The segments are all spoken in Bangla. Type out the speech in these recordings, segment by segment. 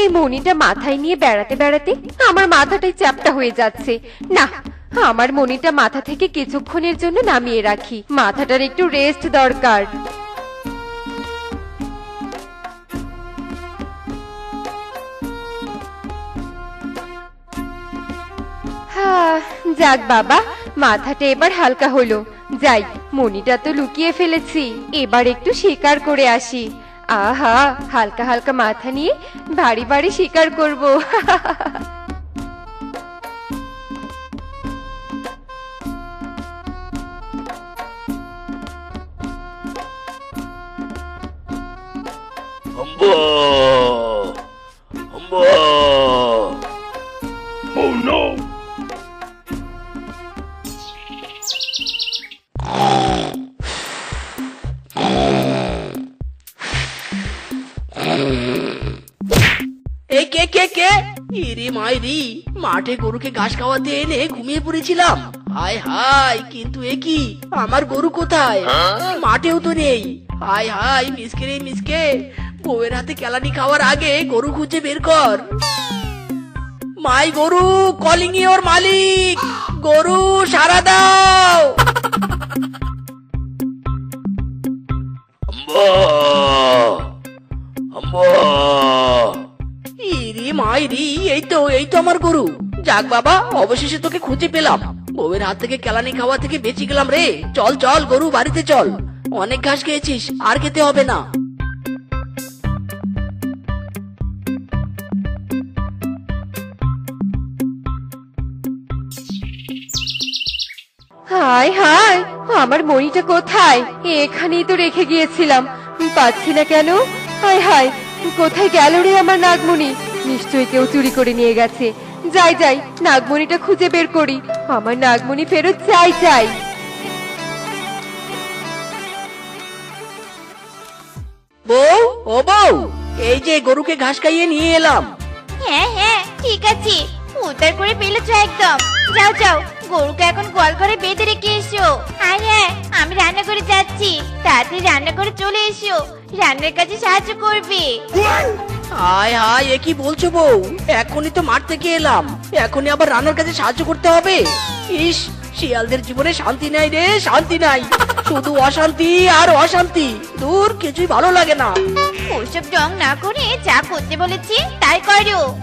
এই মনিটা মাথায় নিয়ে বেড়াতে বেড়াতে আমার মাথাটাই চ্যাপটা হয়ে যাচ্ছে। না, আমার মনিটা মাথা থেকে কিছুক্ষণের জন্য নামিয়ে রাখি। মাথাটার একটু রেস্ট দরকার। যাক বাবা, মাথাটা এবার হালকা হলো। যাই মনিটা তো লুকিয়ে ফেলেছি। এবার একটু শিকার করে আসি। আহা হালকা হালকা মাথা নিয়ে ভারী ভারী শিকার করব Humbo! মাঠে গরুকে ঘাস খাওয়াতে এনে ঘুমিয়ে পড়েছিলাম। হায় হায় কিন্তু এ কি? আমার গরু কোথায়? মাঠেও তো নেই। হায় হায় মিসকে রে মিসকে বউয়ের হাতে কেলানি খাওয়ার আগে গরু খুঁজে বের কর। মাই গরু কলিং ইওর মালিক। গরু সারা দাও! ইরি মাইরি এই তো এই তো আমার গরু। যাক বাবা, অবশেষে তোকে খুঁজে পেলাম। বউয়ের হাত থেকে কেলানি খাওয়া থেকে বেঁচে গেলাম রে। চল চল, গরু, বাড়িতে চল। অনেক ঘাস খেয়েছিস, আর খেতে হবে না। হায় হায়, আমার মনিটা কোথায়? এখানেই তো রেখে গিয়েছিলাম। পাচ্ছি না কেন? হায় হায়, কোথায় গেল রে আমার নাগমণি? নিশ্চয়ই কেউ চুরি করে নিয়ে গেছে। যাই যাই নাগমণিটা খুঁজে বের করি। আমার নাগমণি ফেরত চাই চাই। বউ ও বউ এই যে গরুকে ঘাস খাইয়ে নিয়ে এলাম। হ্যাঁ হ্যাঁ ঠিক আছে। উদ্ধার করে পেলেছো একদম। যাও যাও গরুকে এখন গোয়াল করে বেঁধে রেখে এসো। আর হ্যাঁ আমি রান্না করে যাচ্ছি। তাড়াতাড়ি রান্না করে চলে এসো। রান্নার কাজে সাহায্য করবে। হায় হায় এ কি বলছো বউ? এখনই তো মাঠ থেকে এলাম। এখনই আবার রান্নার কাজে সাহায্য করতে হবে। ইস শিয়ালদের জীবনে শান্তি নাই রে শান্তি নাই। শুধু অশান্তি আর অশান্তি। দূর কিছুই ভালো লাগে না। ওসব ডং না করে যা করতে বলেছি তাই করো!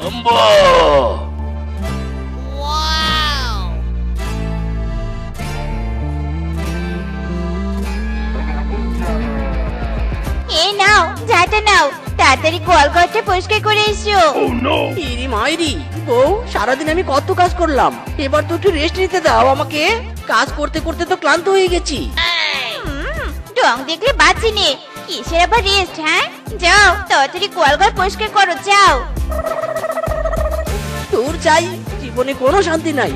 Humbo! এই নাও। তাড়াতাড়ি গোয়াল ঘরটা পরিষ্কার করে এসো। Oh ইরি মাইরি বউ সারাদিন আমি কত কাজ করলাম। এবার তো একটু রেস্ট নিতে দাও আমাকে। কাজ করতে করতে তো ক্লান্ত হয়ে গেছি। ডং দেখলে বাঁচি নে। কিসের আবার রেস্ট হ্যাঁ? যাও তাড়াতাড়ি গোয়াল ঘর পরিষ্কার করো যাও। তোর চাই জীবনে কোনো শান্তি নাই।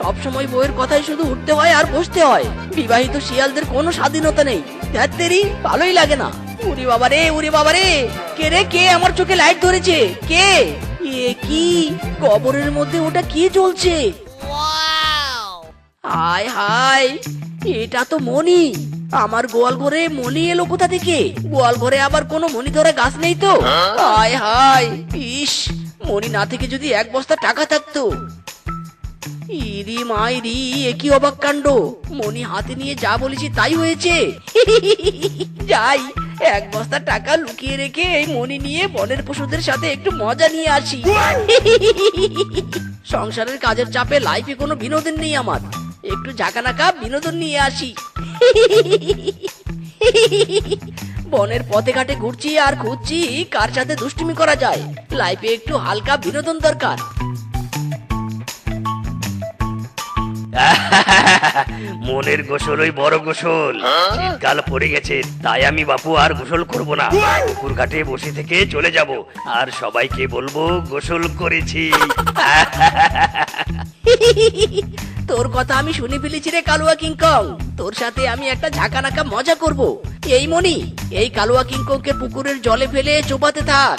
সব সময় বউয়ের কথাই শুধু উঠতে হয় আর বসতে হয়। বিবাহিত শিয়ালদের কোনো স্বাধীনতা নেই। ধ্যাত্তেরি ভালোই লাগে না। উরি বাবা রে উরি বাবা রে। কে রে, কে আমার চোখে লাইট ধরেছে? কে? এ কি? কবরের মধ্যে ওটা কি চলছে হায় হায়, এটা তো মনি আমার গোয়াল ঘরে মনি এলো কোথা থেকে? গোয়াল ঘরে আবার কোনো মনি ধরা গাছ নেই তো? হায় হায়, ইস মনি না থেকে যদি এক বস্তা টাকা থাকতো। ইরি মাইরি একই অবাক কাণ্ড। মনি হাতে নিয়ে যা বলেছি তাই হয়েছে। যাই এক বস্তা টাকা লুকিয়ে রেখে এই মনি নিয়ে বনের পশুদের সাথে একটু মজা নিয়ে আসি। সংসারের কাজের চাপে লাইফে কোনো বিনোদন নেই আমার। একটু জাকানাকা বিনোদন নিয়ে আসি। বনের পথে ঘাটে ঘুরছি আর খুঁজছি কার সাথে দুষ্টুমি করা যায়। লাইফে একটু হালকা বিনোদন দরকার। মনের গোসল ওই বড় গোসল। শীতকাল পড়ে গেছে, তাই আমি বাপু আর গোসল করব না। পুকুর ঘাটে বসে থেকে চলে যাব। আর সবাইকে বলব, গোসল করেছি। তোর কথা আমি শুনে ফেলেছি রে কালুয়া কিংকং তোর সাথে আমি একটা ঝাঁকানাকা মজা করব। এই মনি এই কালুয়া কিংকংকে পুকুরের জলে ফেলে চোপাতে থাক।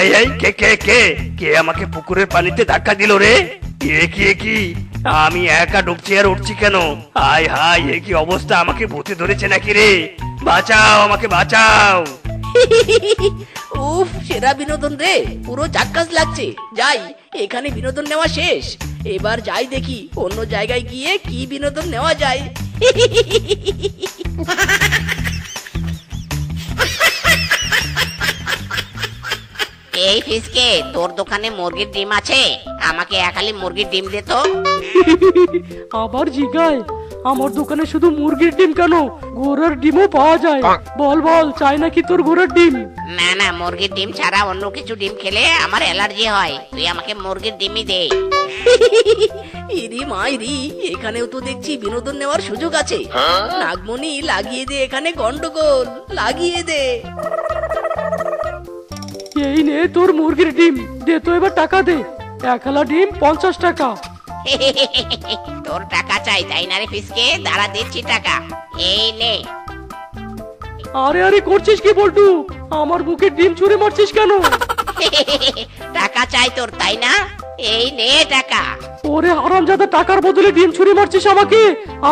এই এই, কে কে কে? কে আমাকে পুকুরের পানিতে ধাক্কা দিল রে? কে কি কি? আমি একা ডুবছি আর উঠছি কেন? হাই হাই, এ কি অবস্থা? আমাকে ভূতে ধরেছে নাকি রে? বাঁচাও, আমাকে বাঁচাও! উফ, সেরা বিনোদন রে। পুরো জাক্কাস লাগছে। যাই, এখানে বিনোদন নেওয়া শেষ। এবার যাই দেখি, অন্য জায়গায় গিয়ে কি বিনোদন নেওয়া যায়। এই ফিসকে তোর দোকানে মুরগির ডিম আছে? আমাকে একালি মুরগির ডিম দে তো। আবার জিগায় আমার দোকানে শুধু মুরগির ডিম কেন? ঘোড়ার ডিমও পাওয়া যায়। বল বল চাই নাকি তোর ঘোড়ার ডিম? না না মুরগির ডিম ছাড়া অন্য কিছু ডিম খেলে আমার অ্যালার্জি হয়। তুই আমাকে মুরগির ডিমই দে। ইরি মাইরি এখানেও তো দেখছি বিনোদন নেওয়ার সুযোগ আছে। নাগমণি লাগিয়ে দে এখানে গন্ডগোল লাগিয়ে দে। এই নে তোর মুরগির ডিম। দে তো এবার টাকা দে। এক হালা ডিম পঞ্চাশ টাকা। তোর টাকা চাই তাই না রে ফিসকে? দাঁড়া দিচ্ছি টাকা। এই নে। আরে আরে করছিস কি বলটু? আমার বুকে ডিম ছুঁড়ে মারছিস কেন? টাকা চাই তোর তাই না? এই নে টাকা। ওরে হারামজাদা টাকার বদলে ডিম ছুঁড়ে মারছিস আমাকে?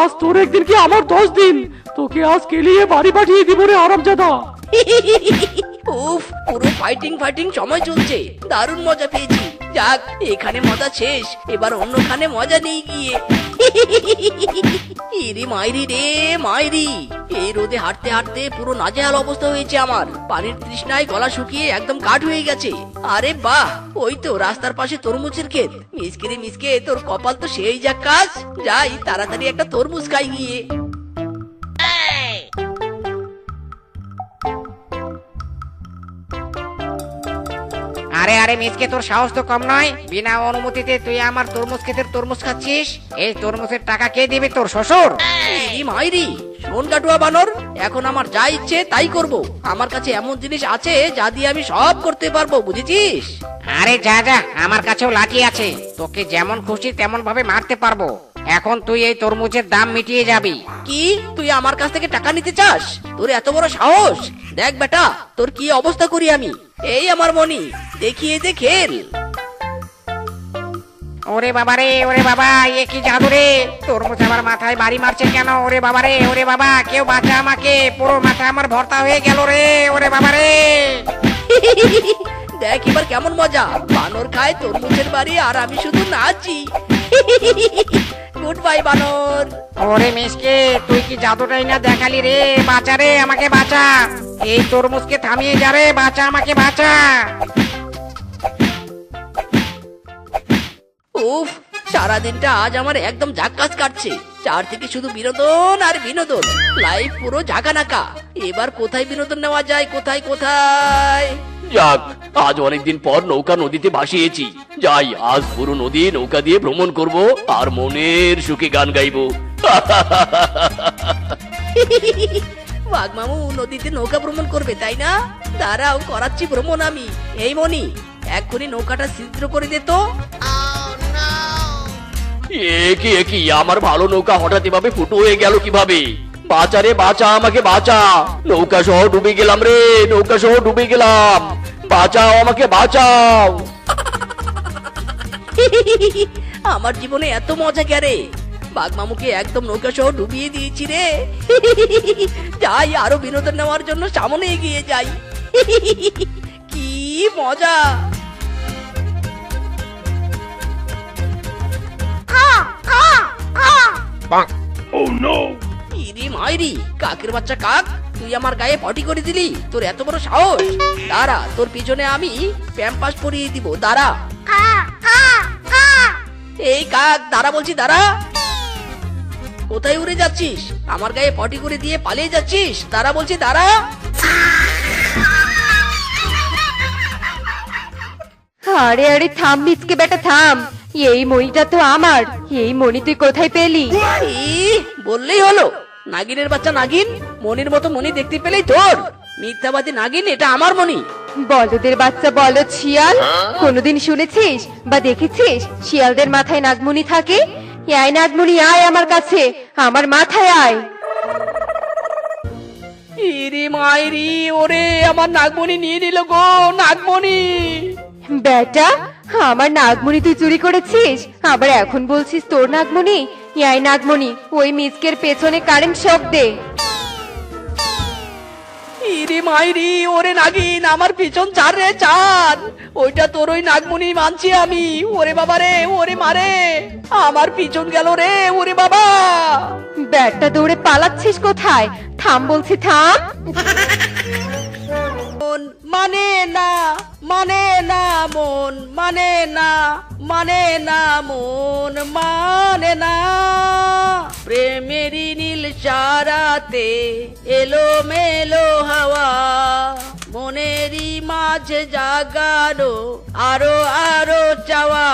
আজ তোর একদিন কি আমার দশ দিন? তোকে আজ কেলিয়ে বাড়ি পাঠিয়ে দিব রে হারামজাদা। উফ, পুরো ফাইটিং ফাইটিং সময় চলছে। দারুণ মজা পেয়েছি। যাক, এখানে মজা শেষ। এবার অন্যখানে মজা নেই গিয়ে। ইরি মাইরি রে মাইরি। এই রোদে হাঁটতে হাঁটতে পুরো নাজেহাল অবস্থা হয়েছে আমার। পানির তৃষ্ণায় গলা শুকিয়ে একদম কাঠ হয়ে গেছে। আরে বাহ, ওই তো রাস্তার পাশে তরমুজের ক্ষেত। মিসকে রে মিসকে, তোর কপাল তো সেই যাক কাজ। যাই, তাড়াতাড়ি একটা তরমুজ খাই গিয়ে। আরে আরে মিসকে তোর সাহস তো কম নয়। বিনা অনুমতিতে তুই আমার তরমুজ ক্ষেতের তরমুজ খাচ্ছিস? এই তরমুজের টাকা কে দিবে তোর শ্বশুর? ইরি মাইরি শোন কাটুয়া বানর এখন আমার যা ইচ্ছে তাই করব। আমার কাছে এমন জিনিস আছে যা দিয়ে আমি সব করতে পারব বুঝেছিস? আরে যা যা আমার কাছেও লাঠি আছে। তোকে যেমন খুশি তেমন ভাবে মারতে পারব। এখন তুই এই তরমুজের দাম মিটিয়ে যাবি। কি? তুই আমার কাছ থেকে টাকা নিতে চাস? তোর এত বড় সাহস? দেখ বেটা তোর কি অবস্থা করি আমি? এই আমার মনি দেখিয়ে দে খেল। ওরে বাবা রে ওরে বাবা এ কি জাদু রে? তরমুজ আমার মাথায় বাড়ি মারছে কেন? ওরে বাবা রে ওরে বাবা কেউ বাঁচা আমাকে পুরো মাথা আমার ভর্তা হয়ে গেল রে ওরে বাবা রে দেখ এবার কেমন মজা বানর খায় তরমুজের বাড়ি আর আমি শুধু নাচি। গুড বাই বানর। ওরে মিসকে তুই কি জাদুটাই না দেখালি রে? বাঁচা রে আমাকে বাঁচা। এই তরমুজকে থামিয়ে যা রে বাঁচা আমাকে বাঁচা। উফ সারাদিনটা আজ আমার একদম জাক্কাস কাটছে। চার থেকে শুধু বিনোদন আর বিনোদন। লাইফ পুরো ঝাঁকানাকা এবার কোথায় বিনোদন নেওয়া যায়? কোথায় কোথায়? যাক আজ অনেকদিন পর নৌকা নদীতে ভাসিয়েছি। যাই আজ পুরো নদী নৌকা দিয়ে ভ্রমণ করব আর মনের সুখে গান গাইবো। বাঘ মামু নদীতে নৌকা ভ্রমণ করবে তাই না? দাঁড়াও করাচ্ছি ভ্রমণ আমি। এই মনি এক্ষুনি নৌকাটা ছিদ্র করে দে তো। এ কি কি? আমার ভালো নৌকা হঠাৎ এভাবে ফুটো হয়ে গেল কীভাবে? বাঁচা রে, বাঁচা, আমাকে বাঁচা। নৌকা সহ ডুবে গেলাম রে, নৌকা সহ ডুবে গেলাম। বাঁচাও, আমাকে বাঁচাও। আমার জীবনে এত মজা গেরে বাঘ মামুকে একদম নৌকা সহ ডুবিয়ে দিয়েছি রে। যাই, আরও বিনোদন নেওয়ার জন্য সামনে এগিয়ে যাই। কি মজা! ইরি মাইরি কাকের বাচ্চা কাক তুই আমার গায়ে পটি করে দিলি তোর এত বড় সাহস। দাঁড়া তোর পিছনে আমি প্যাম্পাস পরিয়ে দিব দাঁড়া। এই কাক দাঁড়া বলছি দাঁড়া। কোথায় উড়ে যাচ্ছিস? আমার গায়ে পটি করে দিয়ে পালিয়ে যাচ্ছিস দাঁড়া বলছি দাঁড়া। আরে আরে থাম মিচকে বেটা থাম। এই মণিটা তো আমার। এই মণি তুই কোথায় পেলি? বললেই হলো। নাগিনের বাচ্চা নাগিন মনির মতো মনি দেখতে পেলেই তোর। মিথ্যাবাদী নাগিন এটা আমার মনি বলদের বাচ্চা বলদ শিয়াল। কোনোদিন শুনেছিস বা দেখেছিস শিয়ালদের মাথায় নাগমণি থাকে? আয় নাগমণি আয় আমার কাছে আমার মাথায় আয়। ইরি মাইরি ওরে আমার নাগমণি নিয়ে নিল গো নাগমণি। বেটা আমার নাগমণি তুই চুরি করেছিস? আবার এখন বলছিস তোর নাগমণি? ইয়াই নাগমণি ওই মিসকের পেছনে কারেন্ট শক দে। ইরি মাইরি ওরে নাগিন আমার পিছন চার রে চার ওইটা তোর ওই নাগমণি মানছি আমি। ওরে বাবা রে ওরে মারে আমার পিছন গেল রে ওরে বাবা। ব্যাটটা দৌড়ে পালাচ্ছিস কোথায়? থাম বলছি থাম। মন মানে না মানে না মন মানে না মানে না মন মানে না। প্রেমেরই নীল চারাতে এলো মেলো হাওয়া, মনেরই মাঝে জাগানো আরও আরও চাওয়া।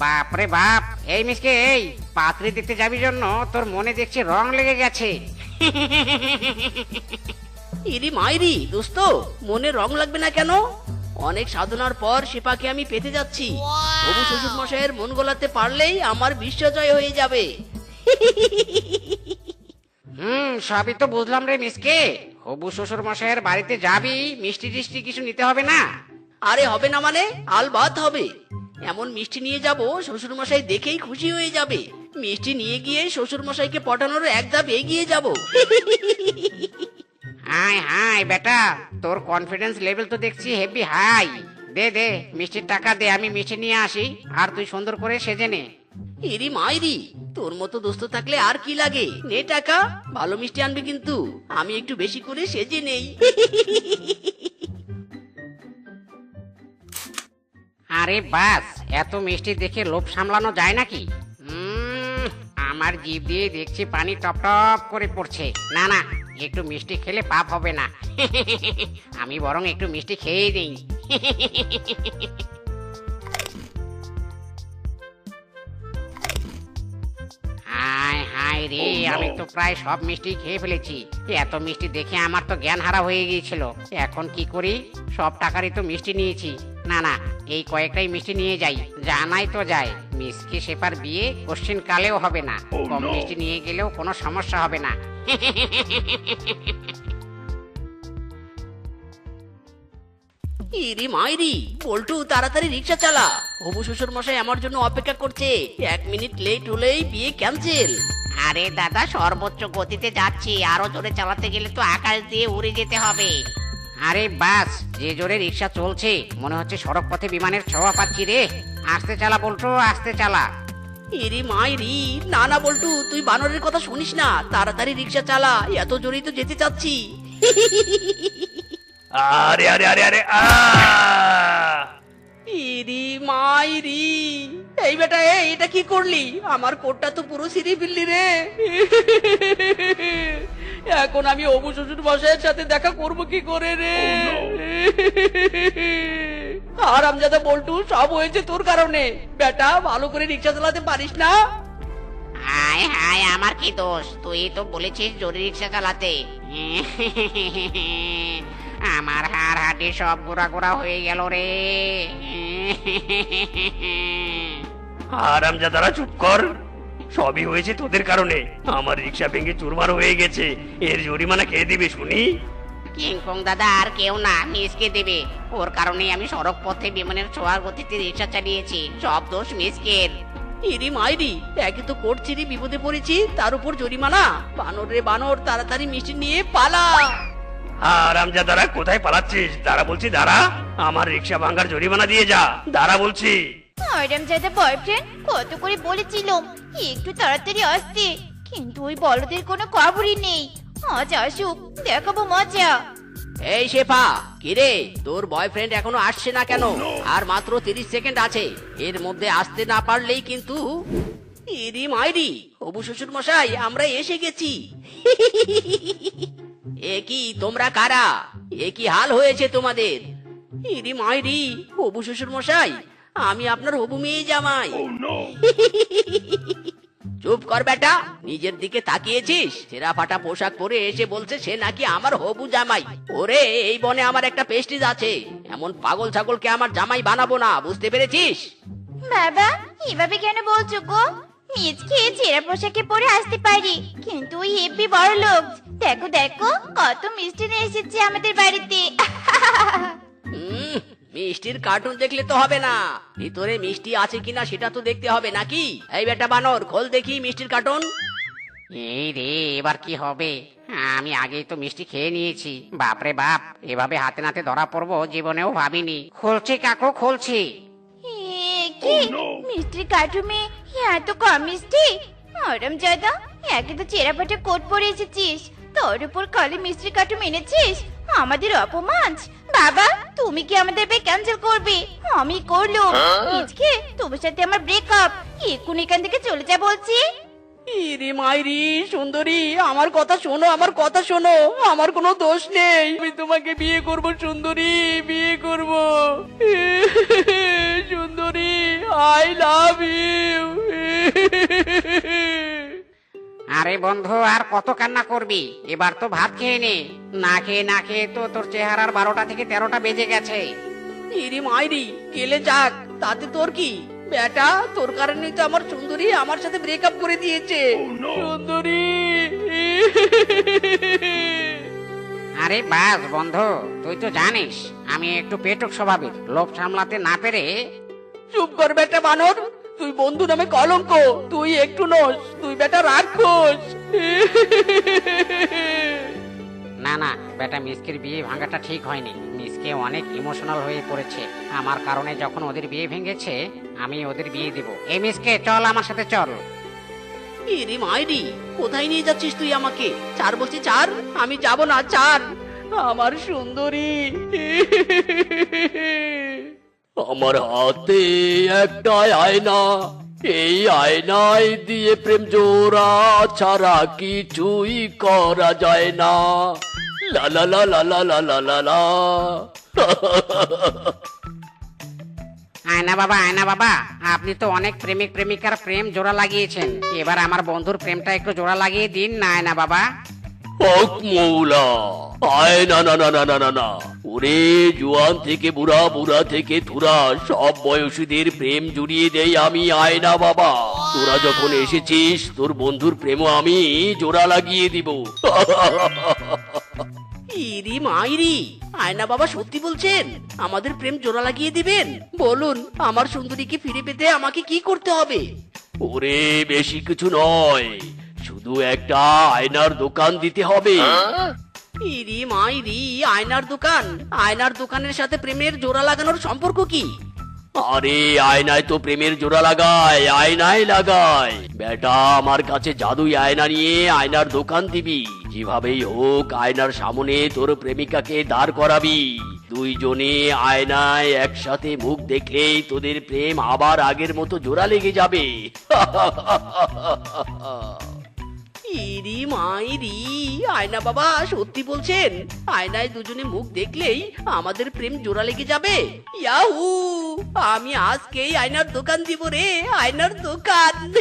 বাপ রে বাপ এই মিসকে এই পাত্রী দেখতে যাবি জন্য তোর মনে দেখছি রং লেগে গেছে। ইরি মাইরি দোস্ত মনে রং লাগবে না কেন? অনেক সাধনার পর শিপাকে আমি পেতে যাচ্ছি। হবু শ্বশুর মশাইয়ের মন গোলাতে পারলেই আমার বিশ্বজয় হয়ে যাবে। হুম সবই তো বুঝলাম রে মিসকে। হবু শ্বশুর মশাইয়ের বাড়িতে যাবি মিষ্টি টিষ্টি কিছু নিতে হবে না? আরে হবে না মানে? আলবাত হবে। এমন মিষ্টি নিয়ে যাব শ্বশুর মশাই দেখেই খুশি হয়ে যাবে। মিষ্টি নিয়ে গিয়ে শ্বশুর মশাইকে পটানোর এক ধাপ এগিয়ে যাব। হাই হাই বেটা তোর কনফিডেন্স লেভেল তো দেখছি হেভি হাই দে দে মিষ্টির টাকা দে আমি মিষ্টি নিয়ে আসি আর তুই সুন্দর করে সেজে নে। ইরি মাইরি তোর মতো দোস্ত থাকলে আর কি লাগে? নে টাকা ভালো মিষ্টি আনবি কিন্তু আমি একটু বেশি করে সেজে নেই। আরে বাস এত মিষ্টি দেখে লোভ সামলানো যায় নাকি? উম, আমার জিভ দিয়ে দেখছি পানি টপ টপ করে পড়ছে। না না একটু মিষ্টি খেলে পাপ হবে না। আমি বরং একটু মিষ্টি খেয়েই দিই। হায় হায় রে আমি তো প্রায় সব মিষ্টি খেয়ে ফেলেছি। এত মিষ্টি দেখে আমার তো জ্ঞান হারা হয়ে গিয়েছিল। এখন কি করি? সব টাকারই তো মিষ্টি নিয়েছি। না না এই কয়েকটাই মিষ্টি নিয়ে যাই। জানাই তো যায়। মিসকে সেপার বিয়ে কোশ্চিন কালেও হবে না। কম মিষ্টি নিয়ে গেলেও কোনো সমস্যা হবে না। ইরি মাইরি পল্টু তাড়াতাড়ি রিক্সা চালা। হবু শ্বশুর মশাই আমার জন্য অপেক্ষা করছে। এক মিনিট লেট হলেই বিয়ে ক্যান্সেল। আরে দাদা সর্বোচ্চ গতিতে যাচ্ছি। আরও জোরে চালাতে গেলে তো আকাশ দিয়ে উড়ে যেতে হবে। আরে বাস যে জোরে রিক্সা চলছে মনে হচ্ছে সড়ক পথে বিমানের ছোঁয়া পাচ্ছি রে। আস্তে চালা বলছো আস্তে চালা। ইরি মাইরি না না বল্টু তুই বানরের কথা শুনিস না। তাড়াতাড়ি রিক্সা চালা এত জোরেই তো যেতে চাচ্ছি। আরে আরে আরে আরে আ। ইরি মাইরি এই বেটা এই এটা কি করলি? আমার কোটটা তো পুরো সিঁড়ি বিল্লি রে। এখন আমি অবু শ্বশুর মশাইয়ের সাথে দেখা করব কি করে রে? আর আমজাদা বল্টু সব হয়েছে তোর কারণে। বেটা ভালো করে রিক্সা চালাতে পারিস না? হায় হায় আমার কি দোষ? তুই তো বলেছিস জোরে রিক্সা চালাতে। আমার হাড় হাড্ডি সব গোড়া গোড়া হয়ে গেল রে। আরামজাদারা চুপ কর। সবই হয়েছে তোদের কারণে। আমার রিক্সা ভেঙে চুরমার হয়ে গেছে। এর জরিমানা কে দিবে শুনি? কিংকং দাদা আর কেউ না মিসকে দেবে। ওর কারণেই আমি সড়ক পথে বিমানের ছোঁয়ার গতিতে রিক্সা চালিয়েছি। সব দোষ মিসকের ইরি মাইরি একে তো কোট ছিঁড়ি বিপদে পড়েছি তার উপর জরিমানা। বানর রে বানর তাড়াতাড়ি মিষ্টি নিয়ে পালা। আরামজাদারা কোথায় পালাচ্ছিস? দাঁড়া বলছি দাঁড়া। আমার রিক্সা ভাঙার জরিমানা দিয়ে যা। দাঁড়া বলছি। ম্যাডাম যাদের বয়ফ্রেন্ড কত করে বলেছিলাম, একটু তাড়াতাড়ি আসতে, কিন্তু ওই বলদের কোনো খবরই নেই। আজ আসুক, দেখাবো মজা। এই শেফা, কিরে, তোর বয়ফ্রেন্ড এখনও আসছে না কেন? আর মাত্র তিরিশ সেকেন্ড আছে, এর মধ্যে আসতে না পারলেই কিন্তু ইরি মাইরি, হবু শ্বশুর মশাই, আমরা এসে গেছি। এ কি, তোমরা কারা? এ কি হাল হয়েছে তোমাদের? ইরি মাইরি, হবু শ্বশুর মশাই আমি আপনার হবু মেয়ে জামাই। চুপ কর বেটা নিজের দিকে তাকিয়েছিস? ছেঁড়া ফাটা পোশাক পরে এসে বলছে সে নাকি আমার হবু জামাই। ওরে এই বনে আমার একটা পেস্টিজ আছে। এমন পাগল ছাগলকে আমার জামাই বানাবো না বুঝতে পেরেছিস? বাবা এভাবে কেন বলছো গো? মিচকে ছেঁড়া পোশাকে পরে আসতে পারি কিন্তু ওই হেপি বড় লোক দেখো দেখো কত মিষ্টি নিয়ে এসেছে আমাদের বাড়িতে। মিষ্টির কার্টুন দেখলে তো হবে না। ভিতরে মিষ্টি আছে কিনা সেটা তো দেখতে হবে নাকি? এই বেটা বানর খোল দেখি মিষ্টির কার্টুন এই রে এবার কি হবে? আমি আগেই তো মিষ্টি খেয়ে নিয়েছি। বাপরে বাপ এভাবে হাতে নাতে ধরা পড়ব জীবনেও ভাবিনি। খুলছি কাকু খুলছি। কি? মিষ্টির কার্টুমে এত কম মিষ্টি? মরম জাদা একে তো চেরা ফাটা কোট পরে এসেছিস। তোর উপর কালি মিষ্টির কার্টুম এনেছিস? আমাদের অপমান। বাবা তুমি কি আমাদের বে ক্যান্সেল করবে? আমি করল আজকে তোমার সাথে আমার ব্রেকআপ এখন এখান থেকে চলে যা বলছি। ইরে মাইরি সুন্দরী আমার কথা শোনো আমার কথা শোনো। আমার কোনো দোষ নেই। আমি তোমাকে বিয়ে করব সুন্দরী বিয়ে করব। সুন্দরী আই লাভ ইউ আরে বন্ধু আর কত কান্না করবি? এবার তো ভাত খেয়ে নে। না খেয়ে না খেয়ে তো তোর চেহারার বারোটা থেকে তেরোটা বেজে গেছে। ইরে মাইরি গেলে যাক। তাতে তোর কি? বেটা তোর কারণেই তো আমার সুন্দরী আমার সাথে ব্রেকআপ করে দিয়েছে। সুন্দরী! আরে বাস বন্ধু তুই তো জানিস আমি একটু পেটক স্বভাবের। লোভ সামলাতে না পেরে চুপ কর বেটা বানর। তুই বন্ধু নামে কলঙ্ক। তুই একটু নস তুই বেটা রাক্ষস। না না বেটা মিসকের বিয়ে ভাঙাটা ঠিক হয়নি। মিসকে অনেক ইমোশনাল হয়ে পড়েছে। আমার কারণে যখন ওদের বিয়ে ভেঙেছে আমি ওদের বিয়ে দিব। এ মিসকে চল আমার সাথে চল। ইরে মাইরি কোথায় নিয়ে যাচ্ছিস তুই আমাকে? চার বলছি চার আমি যাব না চার। আমার সুন্দরী। আমার হাতে একটা আয়না, এই আয়নায় দিয়ে প্রেম জোড়া ছাড়া কিছুই করা যায় না। লা। আয়না বাবা আয়না বাবা, আপনি তো অনেক প্রেমিক প্রেমিকার প্রেম জোড়া লাগিয়েছেন। এবার আমার বন্ধুর প্রেমটা একটু জোড়া লাগিয়ে দিন না, আয়না বাবা। হক মৌলা আয় না না না না না না না। ওরে জোয়ান থেকে বুড়া বুড়া থেকে থুরা সব বয়সীদের প্রেম জুড়িয়ে দেই আমি আয়না বাবা। তোরা যখন এসেছিস তোর বন্ধুর প্রেমও আমি জোড়া লাগিয়ে দিব। ইরি মাইরি আয়না বাবা সত্যি বলছেন? আমাদের প্রেম জোড়া লাগিয়ে দিবেন? বলুন আমার সুন্দরীকে ফিরে পেতে আমাকে কি করতে হবে? ওরে বেশি কিছু নয়। শুধু একটা আয়নার দোকান দিতে হবে। ইরি মাইরি আয়নার দোকান। আয়নার দোকানের সাথে প্রেমের জোড়া লাগানোর সম্পর্ক কি? আরে আয়নায় তো প্রেমের জোড়া লাগায় আয়নায় লাগায়। বেটা আমার কাছে জাদুই আয়না নিয়ে আয়নার দোকান দিবি। যেভাবেই হোক আয়নার সামনে তোর প্রেমিকাকে দাঁড় করাবি। দুইজনে আয়নায় একসাথে মুখ দেখলেই তোদের প্রেম আবার আগের মতো জোড়া লেগে যাবে। ইরি মাইরি। আয়না বাবা সত্যি বলছেন আয়নায় দুজনে মুখ দেখলেই আমাদের প্রেম জোড়া লেগে যাবে। ইয়াহু! আমি আজকেই আয়নার দোকান দিব রে আয়নার দোকান।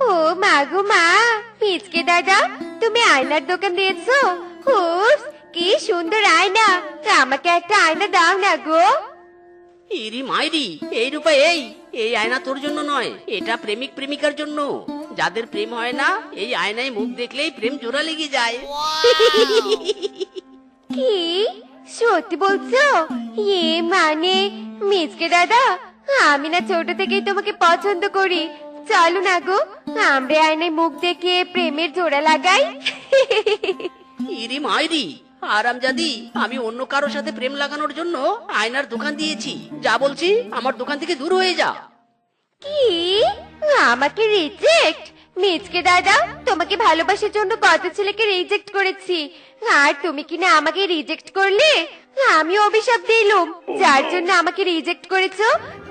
ও মা গো মা পিচকে দাদা তুমি আয়নার দোকান দিয়েছ? উফ কি সুন্দর আয়না। তা আমাকে একটা আয়না দাও না গো। ইরি মাইরি এই রূপা এই। এই আয়না তোর জন্য নয় এটা প্রেমিক প্রেমিকার জন্য। যাদের প্রেম হয় না এই আয়নায় মুখ দেখলেই প্রেম জোড়া লেগে যায়। কি? সত্যি বলছো? এ মানে মিচকে দাদা আমি না ছোট থেকেই তোমাকে পছন্দ করি। চলো না গো আমরা আয়নায় মুখ দেখে প্রেমের জোড়া লাগাই। ইরি মাইরি আরামজাদি আমি অন্য কারোর সাথে প্রেম লাগানোর জন্য আয়নার দোকান দিয়েছি। যা বলছি, আমার দোকান থেকে দূর হয়ে যা। কি? আমাকে রিজেক্ট মিচকে দাদা, তোমাকে ভালোবাসার জন্য কত ছেলেকে রিজেক্ট করেছি। আর তুমি কি না আমাকে রিজেক্ট করলে? আমি অভিশাপ দিলুম। যার জন্য আমাকে রিজেক্ট করেছ,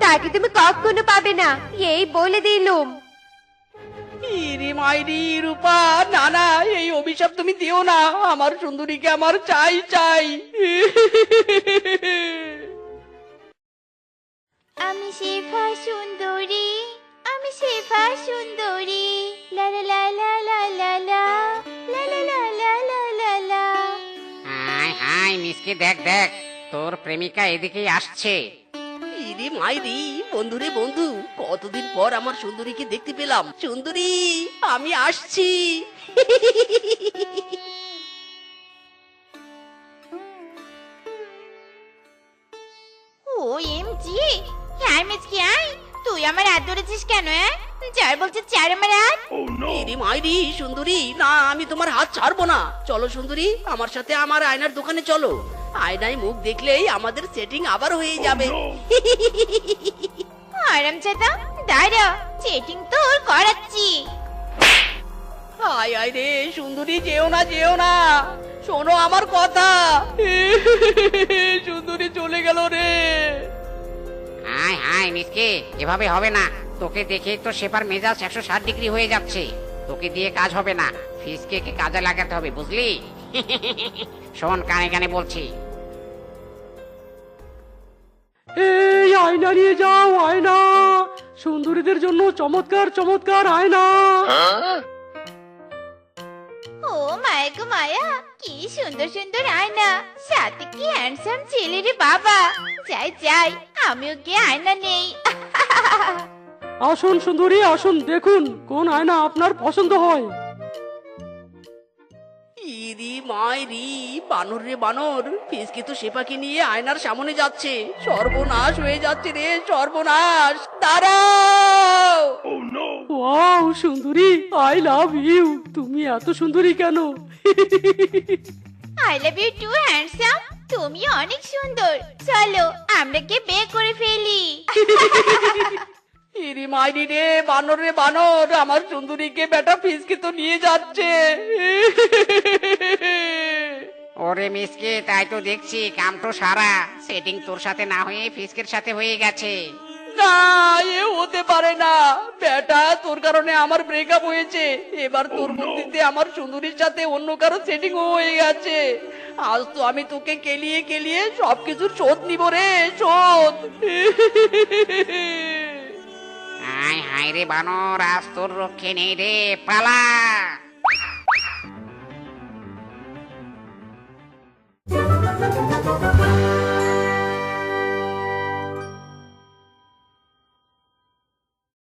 তাকে তুমি কখনো পাবে না। এই বলে দিলুম। ইরি মাইরি রূপা না না এই অভিশাপ তুমি দিও না আমার সুন্দরীকে আমার চাই চাই আমি শেফা সুন্দরী আমি শেফা সুন্দরী লা লা লা লা লা লা লা লা লা লা লা লা লা লা হাই হাই মিসকে দেখ দেখ তোর প্রেমিকা এদিকেই আসছে ইরে মাইরি। বন্ধুরে বন্ধু কতদিন পর আমার সুন্দরীকে দেখতে পেলাম। সুন্দরী আমি আসছি। ও এম জি আই তুই আমার হাত ধরেছিস কেন চার বলছিস চার আমার হাত। ইরে মাইরি সুন্দরী না আমি তোমার হাত ছাড়বো না। চলো সুন্দরী আমার সাথে আমার আয়নার দোকানে চলো। আয়নায় মুখ দেখলেই আমাদের সেটিং আবার হয়ে যাবে। আরাম চাতা দাঁড়া চেটিং তোর করাচ্ছি। আয় আয় রে সুন্দরী যেও না যেও না। শোনো আমার কথা। সুন্দরী চলে গেল রে। হাই হাই মিসকে এভাবে হবে না। তোকে দেখেই তো সেপার মেজাজ একশো ষাট ডিগ্রি হয়ে যাচ্ছে। তোকে দিয়ে কাজ হবে না। ফিসকে কাজে লাগাতে হবে বুঝলি? শোন কানে কানে বলছি। এই আয়না নিয়ে যাও আয়না। সুন্দরীদের জন্য চমৎকার চমৎকার আয়না। ও মায়া গো মায়া কি সুন্দর সুন্দর আয়না। সাথে কি হ্যান্ডসাম ছেলে রে বাবা। চাই চাই আমিও কি আয়না নেই। আসুন সুন্দরী আসুন দেখুন কোন আয়না আপনার পছন্দ হয়। ইরি মাইরি বানর রে বানর ফিসকে তো সেপাকে নিয়ে আয়নার সামনে যাচ্ছে। সর্বনাশ হয়ে যাচ্ছে রে সর্বনাশ। দাঁড়াও! ওয়াও সুন্দরী আই লাভ ইউ তুমি এত সুন্দরী কেন? I love you too handsome তুমি অনেক সুন্দর। চলো আমরা কে বিয়ে করে ফেলি। ইরি মাইরি রে বানর রে বানর আমার সুন্দরীকে বেটা ফিসকে তো নিয়ে যাচ্ছে। ওরে মিসকে তাই তো দেখছি কাম তো সারা। সেটিং তোর সাথে না হয়ে ফিসকের সাথে হয়ে গেছে। না এ হতে পারে না। বেটা তোর কারণে আমার ব্রেকআপ হয়েছে। এবার তোর বুদ্ধিতে আমার সুন্দরীর সাথে অন্য কারও সেটিং হয়ে গেছে। আজ তো আমি তোকে কেলিয়ে কেলিয়ে সবকিছুর শোধ নিব রে শোধ। হাই হাই রে বানর আজ তোর রক্ষে নেই রে পালা।